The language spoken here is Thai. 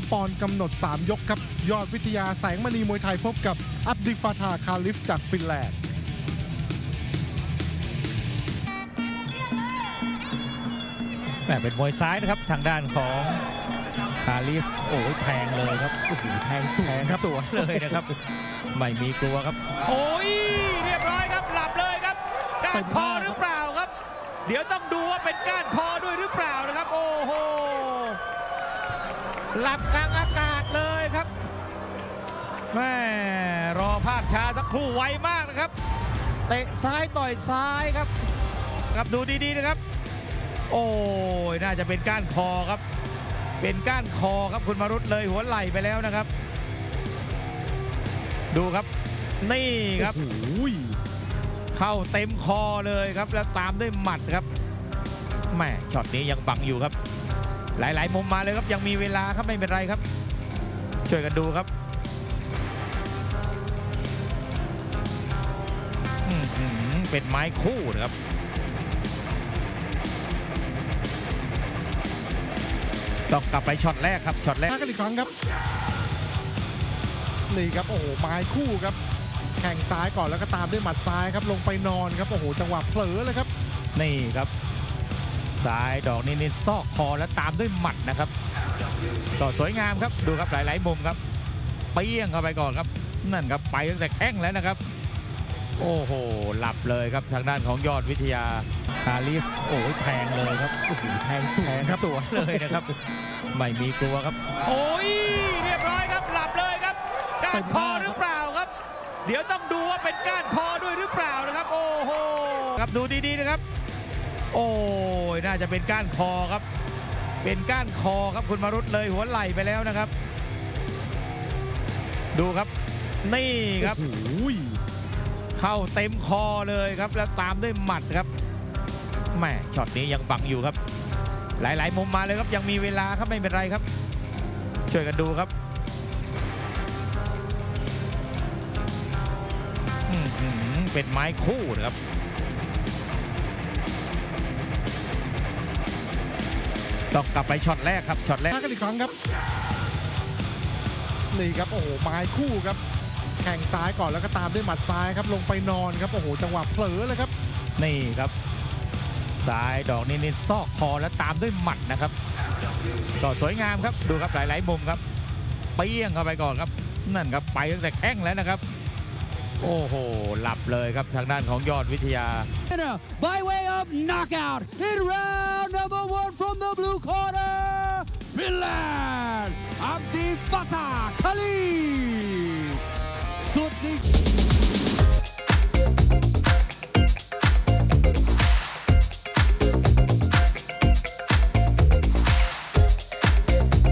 53ปอนด์กำหนด 3 ยกครับ ยอดวิทยาแสงมณีมวยไทยพบกับอับดิฟาทาคาลิฟจากฟินแลนด์แหม่เป็นมวยซ้ายนะครับทางด้านของคาลิฟโอ้ยแทงเลยครับโอ้โหแทงสวนครับสวนเลยนะครับ ไม่มีกลัวครับ โอ้ยเรียบร้อยครับหลับเลยครับก้านคอหรือเปล่าครับ เดี๋ยวต้องดูว่าเป็นก้านคอด้วยหรือเปล่านะครับ โอ้โห หลับกลางอากาศเลยครับแม่รอภาพช้าสักครู่ไวมากนะครับ เตะซ้ายต่อยซ้ายครับครับดูดีๆนะครับ โอ้ยน่าจะเป็นก้านคอครับ เป็นก้านคอครับคุณมารุตเลยหัวไหล่ไปแล้วนะครับ ดูครับนี่ครับโอ้โหเข้าเต็มคอเลยครับแล้วตามด้วยหมัดครับแหม่ช็อตนี้ยังบังอยู่ครับ หลาย ๆ มุมมาเลยครับยังมีเวลาครับไม่เป็นไรครับ ช่วยกันดูครับอื้อหือเป็นไม้คู่นะครับต้องกลับไปช็อตแรกครับช็อตแรกมากันอีกครั้งครับนี่ครับโอ้โหไม้คู่ครับ แข่งซ้ายก่อนแล้วก็ตามด้วยหมัดซ้ายครับลงไปนอนครับโอ้โหจังหวะเผลอเลยครับนี่ครับ ซ้ายดอกนี้นี่ซอกคอแล้วตามด้วยหมัดนะครับก็สวยงามครับดูครับหลาย ๆ มุมครับเปี้ยงเข้าไปก่อนครับ นั่นครับไปตั้งแต่แข้งแล้วนะครับ โอ้โหหลับเลยครับทางด้านของยอดวิทยาคาลิฟโอ้ยแทงเลยครับโอ้โหแทงสวนครับสวนเลยนะครับ ไม่มีกลัวครับ โอ้ยเรียบร้อยครับหลับเลยครับก้านคอหรือเปล่าครับ เดี๋ยวต้องดูว่าเป็นก้านคอด้วยหรือเปล่านะครับ โอ้โหครับดูดีๆนะครับ โอ้ยน่าจะเป็นก้านคอครับ เป็นก้านคอครับคุณมารุตเลยหัวไหล่ไปแล้วนะครับ ดูครับ นี่ครับโอ้โหเข้าเต็มคอเลยครับแล้วตามด้วยหมัดครับแหม่ช็อตนี้ยังบังอยู่ครับ หลาย ๆ มุมมาเลยครับยังมีเวลาครับไม่เป็นไรครับ ช่วยกันดูครับอื้อหือเป็นไม้คู่นะครับ ต้องกลับไปช็อตแรกครับช็อตแรกมากันอีกครั้งครับนี่ครับโอ้โหไม้คู่ครับ แข่งซ้ายก่อนแล้วก็ตามด้วยหมัดซ้ายครับลงไปนอนครับโอ้โหจังหวะเผลอเลยครับนี่ครับซ้ายดอกนี้นี่ซอกคอแล้วตามด้วยหมัดนะครับก็สวยงามครับดูครับหลาย ๆ มุมครับเปี้ยงเข้าไปก่อนครับนั่นครับไปตั้งแต่แข้งแล้วนะครับ โอ้โห หลับเลยครับทางด้านของยอดวิทยา winner by way of knockout in round number one from the blue corner, Finland, Abdi Fatah Khalid. Sudic